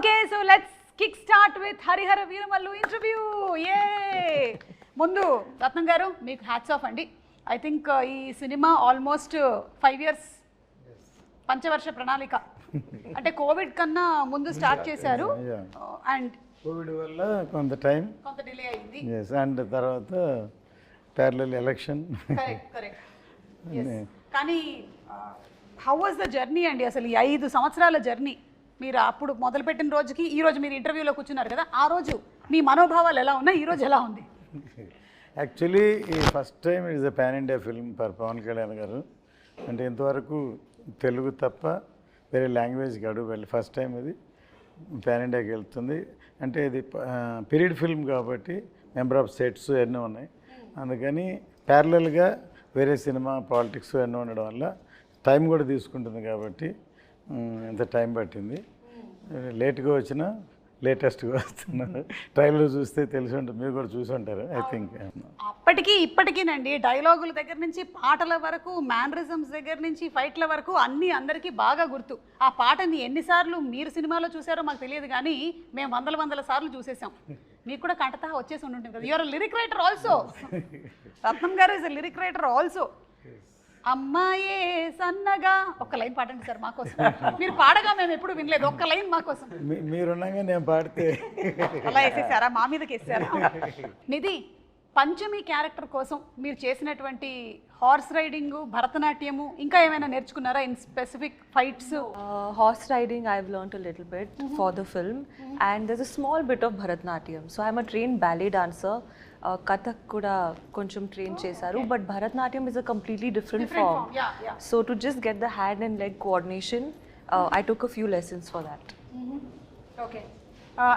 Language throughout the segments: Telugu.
Okay so let's kick start with Harihara Veeramallu interview ఏ ముందు రత్నం గారు మీకు హ్యాట్స్ ఆఫ్ అండి ఐ థింక్ ఈ సినిమా ఆల్మోస్ట్ ఫైవ్ ఇయర్స్ పంచవర్ష ప్రణాళిక అంటే కోవిడ్ కన్నా ముందు స్టార్ట్ చేశారు. అండ్ కోవిడ్ వల్ల కొంత టైం కొంత డిలే అయింది. అండ్ తర్వాత ప్యారలల్ ఎలక్షన్ కానీ హౌ వాజ్ ద జర్నీ అండి? అసలు ఈ ఐదు సంవత్సరాల జర్నీ మీరు అప్పుడు మొదలుపెట్టిన రోజుకి ఈ రోజు మీరు ఇంటర్వ్యూలో కూర్చున్నారు కదా ఆ రోజు మీ మనోభావాలు ఎలా ఉన్నాయి? ఈరోజు ఎలా ఉంది? యాక్చువల్లీ ఈ first time is a pan India film for Pawan Kalyan garu. అంటే ఇంతవరకు తెలుగు తప్ప వేరే లాంగ్వేజ్కి అడుగు వెళ్ళి ఫస్ట్ టైం ఇది. పాన్ ఇండియాకి వెళ్తుంది. అంటే ఇది పీరియడ్ ఫిల్మ్ కాబట్టి మెంబర్ ఆఫ్ సెట్స్ ఎన్నో ఉన్నాయి. అందుకని ప్యారలల్గా వేరే సినిమా పాలిటిక్స్ ఎన్నో ఉండడం వల్ల టైం కూడా తీసుకుంటుంది కాబట్టి ఇంత టైం పట్టింది? లేట్గా వచ్చినా లేటెస్ట్గా వస్తున్నారు ట్రైలర్ చూస్తే తెలిసి ఉంటుంది మీరు కూడా చూసి ఉంటారు ఐ థింక్. అప్పటికి ఇప్పటికీనండి డైలాగుల దగ్గర నుంచి పాటల వరకు మ్యానరిజమ్స్ దగ్గర నుంచి ఫైట్ల వరకు అన్నీ అందరికీ బాగా గుర్తు. ఆ పాటని ఎన్నిసార్లు మీరు సినిమాలో చూసారో మాకు తెలియదు కానీ మేము వందల వందల సార్లు చూసేసాం. మీకు కూడా కంటతా వచ్చేసి ఉండి ఉంటుంది కదా you're lyric writer also Ratnam garu is lyric writer also అమ్మాయే సన్నగా. ఒక్క లైన్ పాడండి సార్ మాకోసం. మీరు పాడగా మేము ఎప్పుడు వినలేదు. ఒక్క లైన్ మాకోసం. మీ- మీరున్నాగా నేను పాడితే. అలా వేసేసారా? మా మీదకి వేసారా? నిధి పంచమి క్యారెక్టర్ కోసం మీరు చేసినటువంటి హార్స్ రైడింగ్ భరతనాట్యము ఇంకా ఏమైనా నేర్చుకున్నారా? In specific fights? Uh, horse riding, I've learned a little bit for the film, and there's a small bit of Bharatnatyam. So I'm a trained ballet Uh, Kathak kuda koncham train చేశారు but Bharatanatyam is a completely different, form. Yeah yeah So to just get the hand and leg coordination, uh, I took a few lessons for that. Okay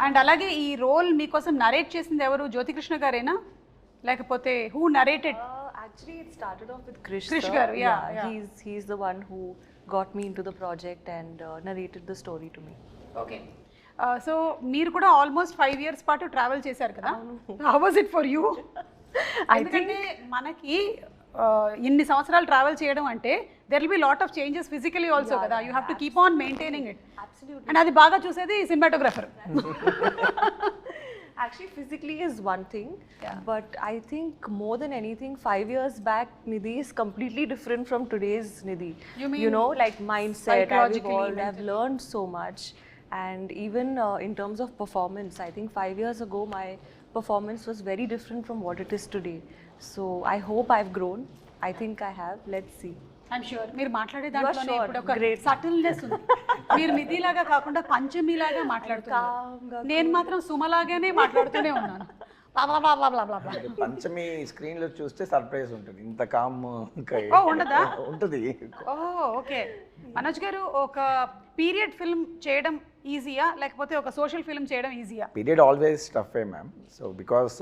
and అలాగే ఈ రోల్ మీకోసం నరేట్ చేసింది ఎవరు జ్యోతికృష్ణ గారేనా లేకపోతే who narrated Uh, actually, it started off with Krish. Krish garu, yeah, yeah. He's he's the one who got me into the project and uh, narrated the story to me. Okay so మీరు కూడా ఆల్మోస్ట్ ఫైవ్ ఇయర్స్ పాటు ట్రావెల్ చేశారు కదా how was it for you ఎందుకంటే మనకి uh, ఇన్ని సంవత్సరాలు ట్రావెల్ చేయడం అంటే there will be lot of changes physically also కదా you have to keep on maintaining it. And అది బాగా చూసేది cinematographer Actually, physically is one thing, but I think more than anything, five years back, Nidhi is completely different from today's Nidhi. You mean know, like mindset, I've psychologically, evolved, I've And even uh, in terms of performance, I think five years ago, my performance was very different from what it is today. So I hope I've grown. I think I have. Let's see. I'm sure మీరు మాట్లాడే దాంట్లోనే. ఇప్పుడు ఒక. సటిల్నెస్ ఉంది మీరు నిధిలాగా కాకుండా పంచమిలాగా మాట్లాడుతున్నారు నేను మాత్రం సుమలాగానే మాట్లాడుతూనే ఉన్నాను. పంచమి స్క్రీన్లో చూస్తే సర్ప్రైజ్ ఉంటుంది ఇంత కామ్ ఓ, ఉండదా? ఉంటుంది ఓ ఓకే మనోజ్ గారు ఒక పీరియడ్ ఫిల్మ్ చేయడం ఈజీయా లేకపోతే ఒక సోషల్ ఫిల్మ్ చేయడం ఈజీయా పీరియడ్ ఆల్వేస్ టఫ్ ఏ మ్యామ్ సో బికాస్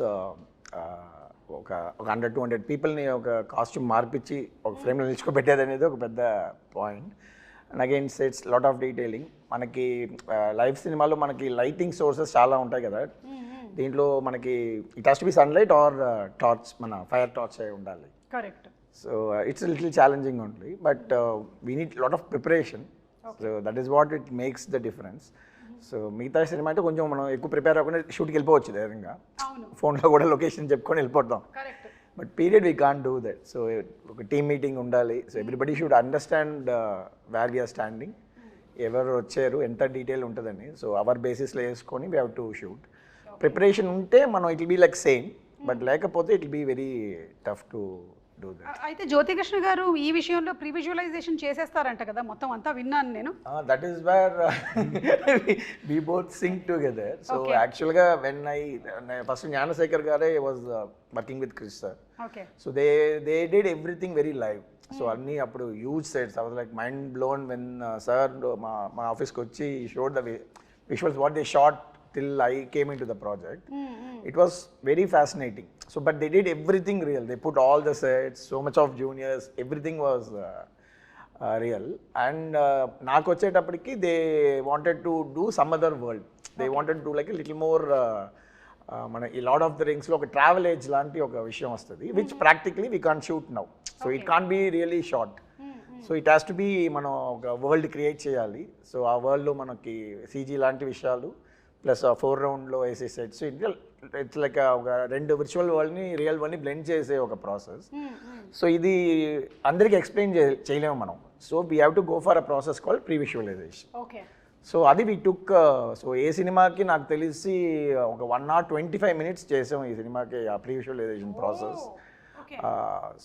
ఒక ఒక హండ్రెడ్ టూ హండ్రెడ్ పీపుల్ని ఒక కాస్ట్యూమ్ మార్పిచ్చి ఒక ఫ్రేమ్లో నిల్చుకోబెట్టేది అనేది ఒక పెద్ద point and again sets lot of detailing మనకి లైవ్ సినిమాలో మనకి లైటింగ్ సోర్సెస్ చాలా ఉంటాయి కదా. దీంట్లో మనకి it has to be sunlight or torch మన ఫైర్ టార్చ్ అయి ఉండాలి. Correct so it's little challenging only but we need lot of preparation so that is what it makes the difference so మిగతా సినిమా అంటే కొంచెం మనం ఎక్కువ ప్రిపేర్ అవ్వకుండా షూట్కి వెళ్ళిపోవచ్చు ధైర్యంగా. ఫోన్లో కూడా లొకేషన్ చెప్పుకొని వెళ్ళిపోతాం. But period we can do that so ఒక టీమ్ మీటింగ్ ఉండాలి. So everybody should understand where we're standing ఎవరు వచ్చారు ఎంత డీటెయిల్ ఉంటుందని. సో అవర్ బేసిస్లో వేసుకొని we have to shoot preparation ఉంటే మనం it be like same but లేకపోతే it be very tough to do that అయితే జ్యోతికృష్ణ గారు ఈ విషయంలో ప్రీ విజువలైజేషన్ చేసేస్తారంట కదా మొత్తం అంతా విన్నాను నేను. That is where we both sync together so యాక్చువల్గా వెన్ ఐ ఫస్ట్ జ్ఞానశేఖర్ గారే was working with Krish sir okay so they they did everything very live so అన్నీ అప్పుడు యూజ్ సెట్స్ అవి like mind blown when sir మా మా ఆఫీస్కి వచ్చి showed the visuals what they shot till I came in to the project it was very fascinating so but they did everything real they put all the sets so much of juniors everything was real and నాకు వచ్చేటప్పటికి they wanted to do some other world they wanted to like little more మన ఈ లాడ్ ఆఫ్ ద రింగ్స్లో ఒక ట్రావెల్ ఏజ్ లాంటి ఒక విషయం వస్తుంది which practically we can shoot now so it can be really short so it has to be మనం ఒక వరల్డ్ క్రియేట్ చేయాలి. సో ఆ వరల్డ్లో మనకి సీజీ లాంటి విషయాలు ప్లస్ ఆ ఫోర్ రౌండ్లో వేసే సెట్స్. ఇట్స్ లైక్ ఒక రెండు విర్చువల్ వరల్డ్ని రియల్ వరల్డ్ని బ్లెండ్ చేసే ఒక ప్రాసెస్ సో ఇది అందరికీ ఎక్స్ప్లెయిన్ చే చేయలేము మనం. So we have to go for a process call pre visualization okay so అది వి టుక్ సో ఏ సినిమాకి నాకు తెలిసి ఒక one not twenty five minutes చేసాం ఈ సినిమాకి ఆ pre visualization process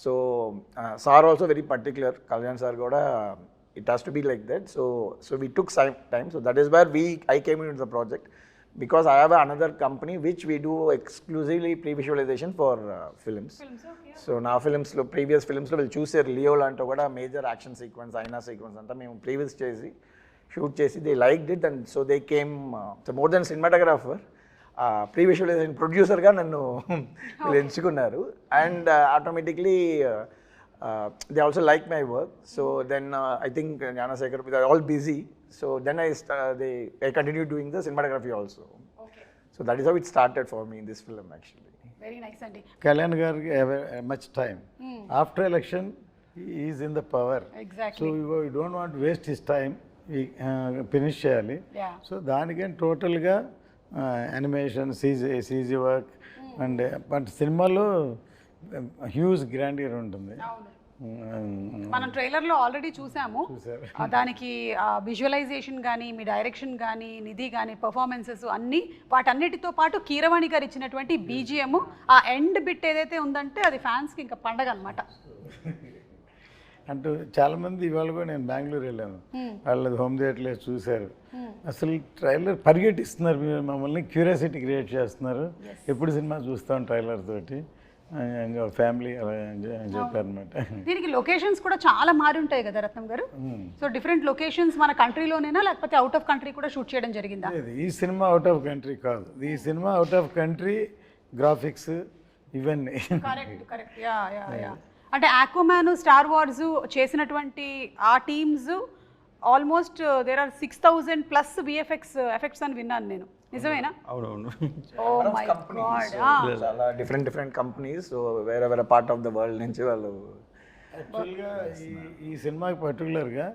so sir also very particular Kalyan sir కూడా it has to be like that so so we took time so that is where we I came in the project because I have another company which we do exclusively pre visualization for films so నా ఫిల్మ్స్లో ప్రీవియస్ ఫిల్మ్స్లో వీళ్ళు చూసారు లియో లాంటి కూడా మేజర్ యాక్షన్ సీక్వెన్స్ అయినా సీక్వెన్స్ అంతా మేము ప్రీవియస్ చేసి షూట్ చేసి they like it and so they came so more then cinematographer pre visualization ప్రొడ్యూసర్గా నన్ను వీళ్ళు ఎంచుకున్నారు and automatically they also like my work so then I think Gnanasekhar all busy so then I they I continue doing the cinematography also okay so that is how it started for me in this film actually very nice అండి కళ్యాణ్ గారికి much time after election is in the power so exactly you don't want waste his time finish చేయాలి. యా సో దానికని టోటల్గా animation CG CG work and but సినిమాలో హ్యూజ్ గ్రాండియర్ ఉంటుంది. మనం ట్రైలర్లో ఆల్రెడీ చూసాము. దానికి విజువలైజేషన్ కానీ మీ డైరెక్షన్ కానీ నిధి కానీ పర్ఫార్మెన్సెస్ అన్నీ వాటన్నిటితో పాటు కీరవాణి గారు ఇచ్చినటువంటి బీజిఎం ఆ ఎండ్ బిట్ ఏదైతే ఉందంటే అది ఫ్యాన్స్కి ఇంకా పండగ అనమాట అంటూ చాలామంది ఇవాళ కూడా నేను బెంగళూరు వెళ్ళాను. వాళ్ళది హోమ్ థియేటర్లో చూశారు. అసలు ట్రైలర్ పరిగెట్టిస్తున్నారు మమ్మల్ని క్యూరియాసిటీ క్రియేట్ చేస్తున్నారు. ఎప్పుడు సినిమా చూస్తాం ట్రైలర్ తోటి. ఫ్యామిలీ అలా దీనికి లొకేషన్స్ కూడా చాలా మారి ఉంటాయి కదా రత్నం గారు. సో డిఫరెంట్ లొకేషన్స్ మన కంట్రీలోనేనా లేకపోతే అవుట్ ఆఫ్ కంట్రీ కూడా షూట్ చేయడం జరిగిందా? ఈ సినిమా అవుట్ ఆఫ్ కంట్రీ కాదు. ఈ సినిమా అవుట్ ఆఫ్ కంట్రీ గ్రాఫిక్స్ ఇవన్నీ. Correct correct yeah yeah yeah అంటే ఆక్వామ్యాన్ స్టార్ వార్స్ చేసినటువంటి ఆ teams almost there are six thousand plus VFX effects అని విన్నాను నేను. నిజమేనా? అవునవును. ఓ మై గాడ్ చాలా డిఫరెంట్ డిఫరెంట్ కంపెనీస్ సో వేరే వేరే పార్ట్ ఆఫ్ ద వరల్డ్ నుంచి వాళ్ళు యాక్చువల్గా ఈ ఈ సినిమాకి పర్టికులర్గా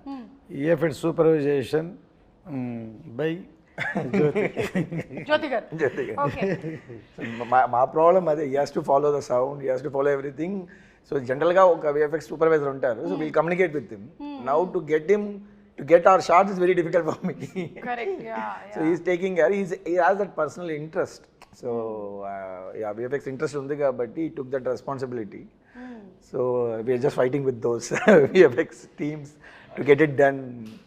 ఈఎఫ్ఎడ్ సూపర్వైజేషన్ బై జ్యోతి జ్యోతి గారు. ఓకే మా ప్రాబ్లం అదే has to follow the sound has to follow everything so జనరల్గా ఒక విఎఫ్ఎక్స్ సూపర్వైజర్ ఉంటారు so we'll communicate with him now to get him to get our shots is very difficult for me. Correct, yeah, yeah. So he's taking care, he's, he has that personal interest. So, uh, yeah, VFX interest undiga, but he took that responsibility. Mm. So, uh, we are just fighting with those VFX teams to get it done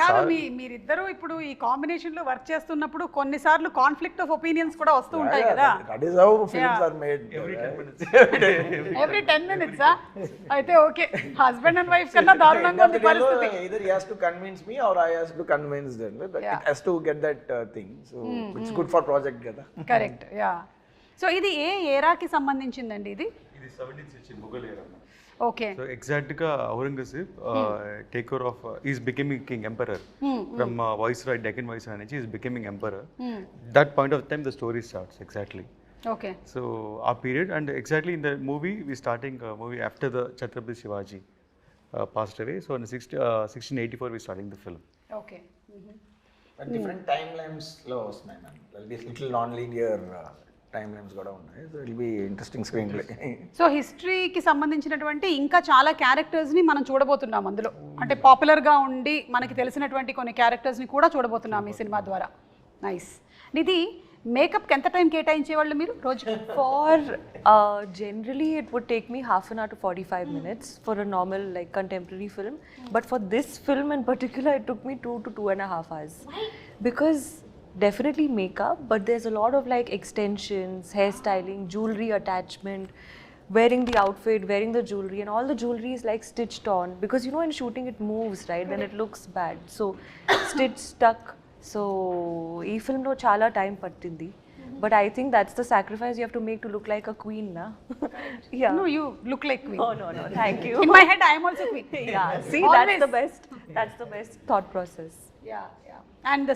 కాదు మీ మీరిద్దరూ ఇప్పుడు ఈ కాంబినేషన్లో వర్క్ చేస్తున్నప్పుడు కొన్నిసార్లు కాన్ఫ్లిక్ట్ ఆఫ్ ఒపీనియన్స్ కూడా వస్తూ ఉంటాయి కదా. That is how films are made every ten minutes అయితే ఓకే. హస్బెండ్ అండ్ వైఫ్ కన్నా దారుణంగా ఉంది పరిస్థితి. to convince me or I has to convince them. But Yeah. It has to get that uh, thing. So it's good for project కదా. కరెక్ట్ యా సో ఇది ఏ ఏరాకి సంబంధించిందండి ఇది? ఇది seventeen century Mughal era. Okay so ఎగ్జాక్ట్గా Aurangzeb take over of is becoming king emperor from viceroy Deccan viceroy నుంచి is becoming emperor that point of time the story starts exactly okay so ఆ period and exactly in the movie we starting movie after the Chhatrapati Shivaji passed away so sixty sixteen eighty four we starting the film okay But different timelines లో వస్తున్నాయి ma'am There'll be little time so హిస్టరీకి సంబంధించినటువంటి ఇంకా చాలా క్యారెక్టర్స్ మనం చూడబోతున్నాం అందులో. అంటే పాపులర్ ఉండి మనకి తెలిసినటువంటి కొన్ని క్యారెక్టర్స్ కూడా చూడబోతున్నాం ఈ సినిమా ద్వారా. నైస్ నిధి మేకప్ ఎంత టైం కేటాయించేవాళ్ళు మీరు రోజు for generally it would take me half an hour to forty five minutes for a normal like contemporary film but for this film in particular took me two to two and half hours because definitely makeup, but there's a lot of like extensions, hairstyling, jewelry attachment, wearing the outfit, wearing the jewelry, and all the jewelry is like stitched on because you know in shooting it moves, right? Then it looks bad. So stitch stuck. So ee film no chala time pattindi. Mm-hmm. But I think that's the sacrifice you have to make to look like a queen, na? yeah. No, you look like queen. Oh no, no, thank you. In my head, I am also queen. yeah. See, Always. that's the best. That's the best thought process.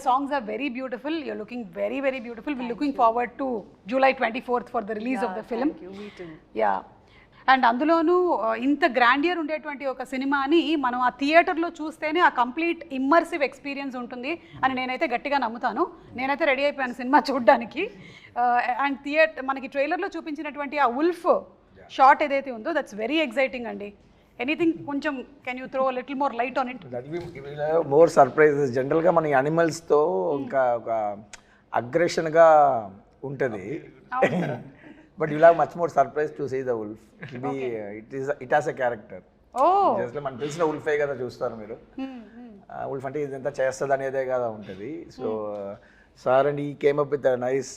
Songs are very beautiful. You're looking very, very beautiful. We're looking forward to July 24th for the release of the film. Thank you, me too. Yeah. And అందులోనూ ఆ, ఇంత గ్రాండియర్ ఉండేటువంటి ఒక సినిమాని మనం ఆ థియేటర్లో చూస్తేనే ఆ కంప్లీట్ ఇమ్మర్సివ్ ఎక్స్పీరియన్స్ ఉంటుంది అని నేనైతే గట్టిగా నమ్ముతాను నేనైతే రెడీ అయిపోయాను సినిమా చూడడానికి అండ్ థియేటర్ మనకి ట్రైలర్లో చూపించినటువంటి ఆ ఉల్ఫ్ షార్ట్ ఏదైతే ఉందో దట్స్ వెరీ ఎగ్జైటింగ్ అండి ఎనీథింగ్ కొంచెం can you throw little more light on it more surprises జనరల్గా మన యానిమల్స్తో ఇంకా ఒక అగ్రెషన్గా ఉంటుంది. But you have much more surprise to see the wolf it be it is it has a character just మనకు తెలిసిన ఉల్ఫే కదా చూస్తారు మీరు. ఉల్ఫ్ అంటే ఇదంతా చేస్తుంది అనేదే కదా ఉంటుంది. So sir and he came up with nice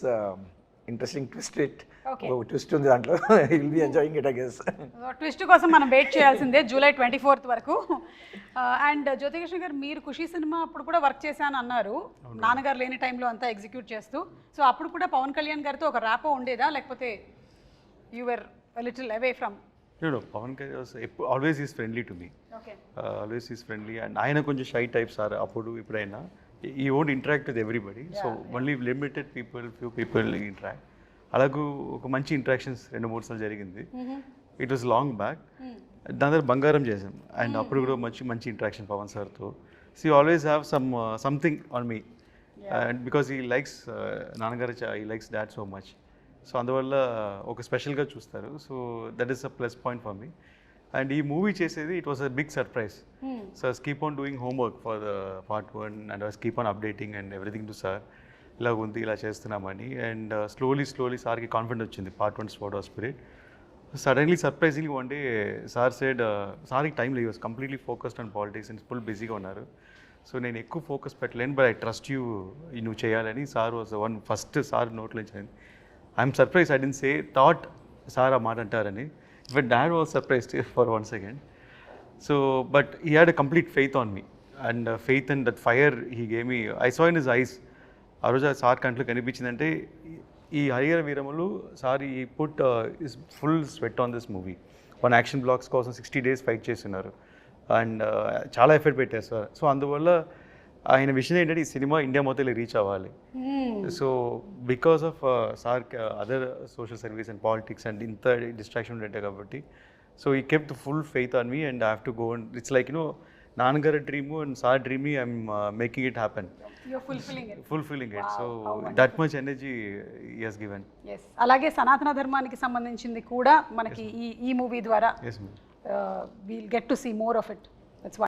interesting twist it twist ఉంది దాంట్లో. Will be enjoying it I guess twist కోసం మనం వెయిట్ చేయాల్సిందే జూలై ట్వంటీ ఫోర్త్ వరకు అండ్ జ్యోతికృష్ణ గారు మీరు ఖుషి సినిమా అప్పుడు కూడా వర్క్ చేశాను అన్నారు. నాన్నగారు లేని టైంలో అంతా ఎగ్జిక్యూట్ చేస్తూ. సో అప్పుడు కూడా పవన్ కళ్యాణ్ గారితో ఒక ర్యాపో ఉండేదా? లేకపోతే you're little away from was ఎప్పుడు always is friendly to me okay always is friendly and ఆయన కొంచెం షై టైప్ సార్ అప్పుడు ఇప్పుడైనా. He won't interact with everybody so only limited people few people interact అలాగూ ఒక మంచి ఇంటరాక్షన్స్ రెండు మూడు సార్లు జరిగింది. ఇట్ వాస్ లాంగ్ బ్యాక్ దాని దగ్గర బంగారం చేసాం అండ్ అప్పుడు కూడా మంచి మంచి ఇంటరాక్షన్ పవన్ సార్తో. So always have some something on me and because he likes నాన్నగారు he likes that so much so అందువల్ల ఒక స్పెషల్గా చూస్తారు. So that is a plus point for me and ఈ మూవీ చేసేది it was a big surprise so keep on doing homework for the part one and was keep on updating and everything to sir ఇలా ఉంది ఇలా చేస్తున్నామని. అండ్ స్లోలీ స్లోలీ సార్కి కాన్ఫిడెంట్ వచ్చింది part one sport of spirit suddenly surprising one day sir side సార్కి టైం లేదు completely focused on politics and full బిజీగా ఉన్నారు. సో నేను ఎక్కువ ఫోకస్ పెట్టలేను బట్ ఐ ట్రస్ట్ యూ నువ్వు చేయాలని sir was one first sir నోట్లో I'm surprise I didn't say thought sir ఆ మాట అంటారని. But dad was surprised for one second so but he had a complete faith on me and faith and that fire he game me I saw in his eyes ఆ రోజు ఆ సార్ కంట్లో కనిపించిందంటే ఈ Harihara Veeramallu sir he put his full sweat on this movie one action blocks కోసం సిక్స్టీ డేస్ ఫైట్ చేస్తున్నారు. అండ్ uh, చాలా ఎఫర్ట్ పెట్టారు సార్. సో అందువల్ల ఆయన విషయం ఏంటంటే ఈ సినిమా ఇండియా మొత్తం రీచ్ అవ్వాలి. So because of sir other social service and politics and ఇంత డిస్ట్రాక్షన్ ఉండే కాబట్టి. So he kept full faith on me and I have to go and it's like you know నాన్నగారి dream and sir dream I'm making it happen fulfilling it so that much energy is given అలాగే సనాతన ధర్మానికి సంబంధించింది కూడా మనకి ఈ ఈ మూవీ ద్వారా we'll get to see more of it